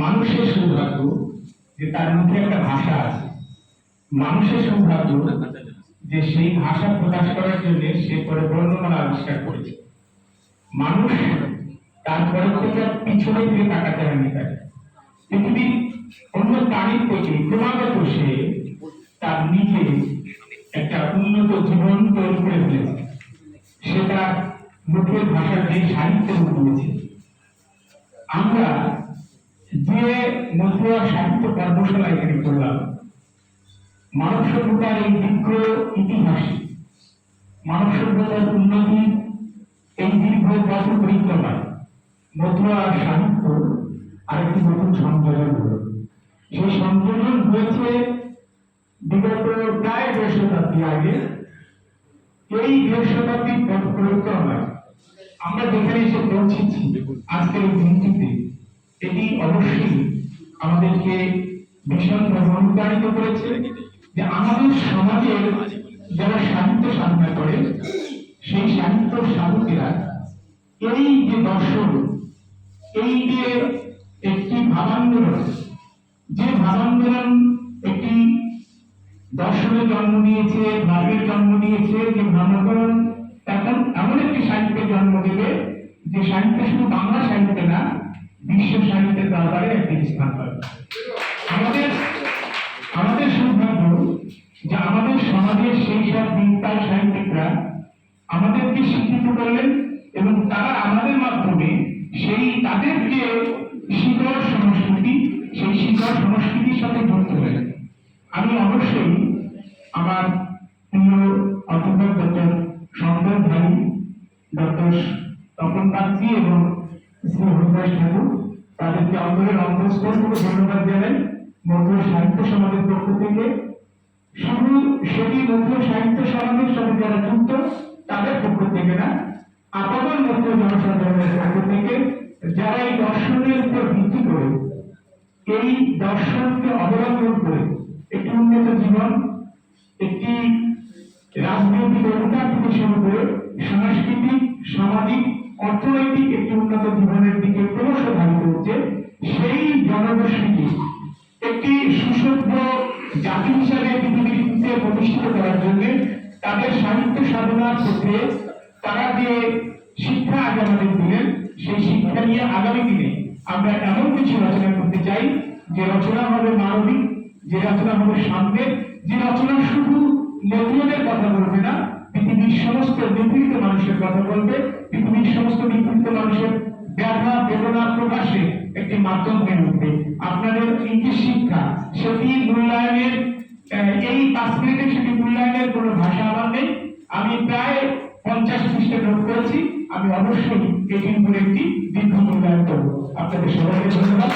মানুষের সৌভাগ্য যে তার মধ্যে একটা ভাষা আছে। মানুষের সৌভাগ্য যে সেই ভাষা প্রকাশ করার জন্য সে পরে বর্ণমালা আবিষ্কার করেছে। মানুষ তারপরে থেকে পিছনে ফিরে তাকাতে হয়নি তাকে। পৃথিবীর অন্য প্রাণীর প্রতি ক্রমাগত সে তার নিজে একটা উন্নত জীবন তৈরি করে ফেলেছে। সে তার মুখের যে সাহিত্য রূপ আমরা যে মধুয়া সাহিত্য কর্মশালা এখানে করলাম। মানব সভ্যতার এই দীর্ঘ ইতিহাসে মানব সভ্যতার উন্নতি এই দীর্ঘ পথ পরিক্রমায় মধুয়া সাহিত্য আরেকটি নতুন সংযোজন হল। সেই সংযোজন হয়েছে বিগত প্রায় দেড় শতাব্দী আগে। এই দেড় শতাব্দীর পথ পরিক্রমায় আমরা যেখানে এসে পৌঁছেছি, আজকের এই দিনটিতে এটি অবশ্যই আমাদেরকে ভীষণভাবে অনুপ্রাণিত করেছে যে আমাদের সমাজের যারা সাহিত্য সাধনা করে, সেই সাহিত্য সাধকেরা এই যে দর্শন, এই যে একটি ভাবান্দোলন যে ভাবান্দোলন একটি দর্শনের জন্ম নিয়েছে ভাবের জন্ম নিয়েছে যে ভাবান্দোলন এখন এমন একটি সাহিত্যের জন্ম দেবে যে সাহিত্য শুধু বাংলা সাহিত্য না বিশ্ব সাহিত্যের দরবারে একটি স্থান পাবে আমাদের আমাদের সৌভাগ্য যে আমাদের সমাজের সেই সব বিদ্যার সাহিত্যিকরা আমাদেরকে শিক্ষিত করলেন এবং তারা আমাদের মাধ্যমে সেই তাদের যে শিকড় সংস্কৃতি, সেই শিকড় সংস্কৃতির সাথে যুক্ত হলেন। আমি অবশ্যই আমার প্রিয় অধ্যাপক ডক্টর শঙ্কর ভাই, ডক্টর তপন কান্তি এবং ঠাকুর, তাদেরকে অন্তরের অন্তঃস্থল ধন্যবাদ জানাই মধ্য সাহিত্য সমাজের পক্ষ থেকে। শুধু সেটি মধ্য সাহিত্য সমাজের সাথে যারা যুক্ত, তাদের পক্ষ থেকে না আপাতত মধ্য জনসাধারণের পক্ষ থেকে যারা এই দর্শনের উপর ভিত্তি করে, এই দর্শনকে অবলম্বন করে একটি উন্নত জীবন, একটি রাজনৈতিক অধিকার থেকে শুরু করে সাংস্কৃতিক সামাজিক, অর্থনৈতিক একটি উন্নত হচ্ছে সেই জনগোষ্ঠীকে একটি সুসভ্য জাতি হিসাবে পৃথিবীতে প্রতিষ্ঠিত করার জন্য তাদের সাহিত্য সাধনার ক্ষেত্রে তারা যে শিক্ষা আজ আমাদের দিলেন, সেই শিক্ষা নিয়ে আগামী দিনে আমরা এমন কিছু রচনা করতে চাই, যে রচনা হবে মানবিক, যে রচনা হবে সাম্যের, যে রচনা শুধু নতুনদের কথা বলবে বেদনা প্রকাশে একটি মাধ্যমের মধ্যে আপনাদের এই শিক্ষা, সেটি মূল্যায়নের এই পাঁচ মিনিটে সেটি মূল্যায়নের কোনো ভাষা আমার নেই। আমি প্রায় পঞ্চাশ পৃষ্ঠে নোট করেছি। আমি অবশ্যই এটির উপরে একটি দীর্ঘ মূল্যায়ন করব। আপনাদের সবাইকে ধন্যবাদ।